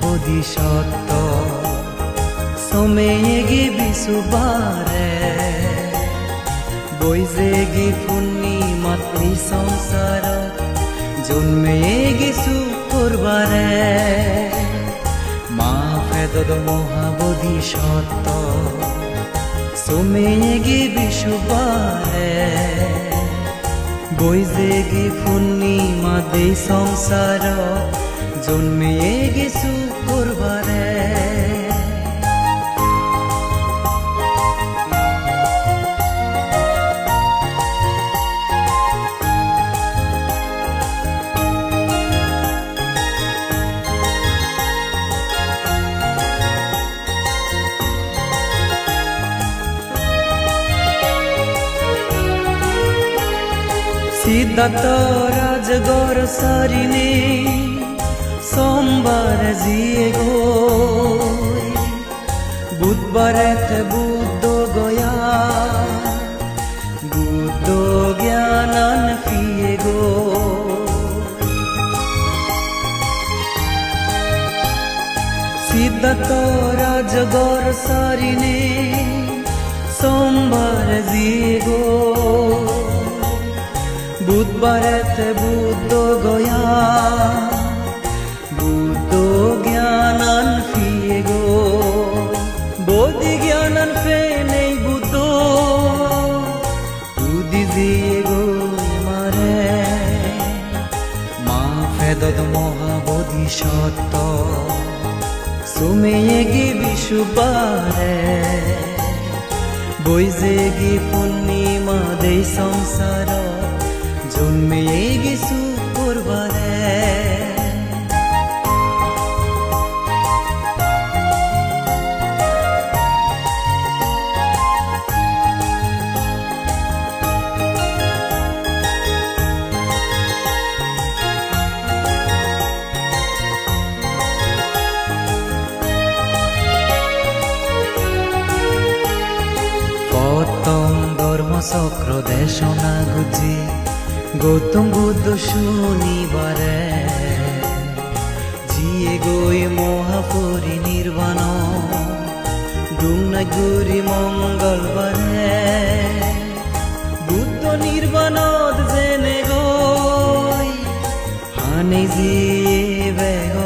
বোধিসত্ব সোমেগি বিশুবারে বৈজেগি পূর্ণিমাতৃ সংসার জন্মেগি সুকুরবারে মা ফেদদ মহাবোধিসত্ব সোমেগি বিশুবারে বৈজেগি পূর্ণিমাতৃ সংসার জন্মে সু জন্মেয়ে গেছো করবারে। সিদ্ধার্থ রাজগর সারিনে সোমবার জিয়ে গো বুধবার বুদ্ধ গয়া। বুদ্ধ জ্ঞানান ফিয়ে গো সিদ্ধার্থ রাজগর সারিনে সোমবার জিয়ে গো বুধবারেতে বুদ্ধ গয়া। ফেদদ মহাবোধি সত্য। সুমেয়েগি বিশুবারে বৈজেগি পূর্ণিমা দেই সংসার। জন্মিয়ে গেছু ধর্মচক্র দেশনা গুজি গৌতম বুদ্ধ শুনিবারে। জিয়ে গই মহাপরি নির্বাণ, ডুমনাগুরি মঙ্গলবারে। বুদ্ধ নির্বাণত জেনে গই, হানি জিয়ে বেগরে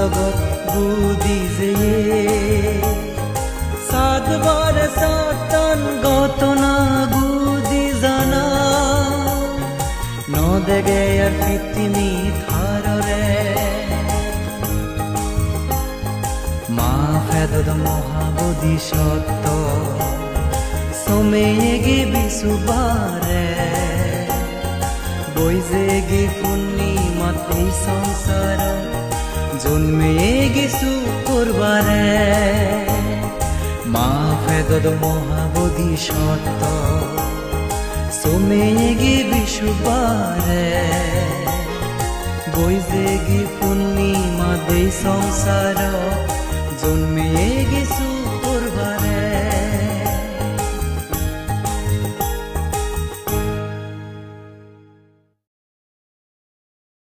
বিজগৎ বুদি যে সাতবার সাতান গতনা বুদি জানা। নদেগে আর পৃথিবী ধাররে। মা ফেদদ মহাবোধি সত্য সোমেয়েগে বিশুবারে বৈজেগে পূর্ণিমাতে সংসার জন্মেয়ে গেছু করবারে। মা ফেদদ মহাবোধি সত্য গে বিশুবারে বৈজেগি পূর্ণিমা দে সংসার জন্মিয়ে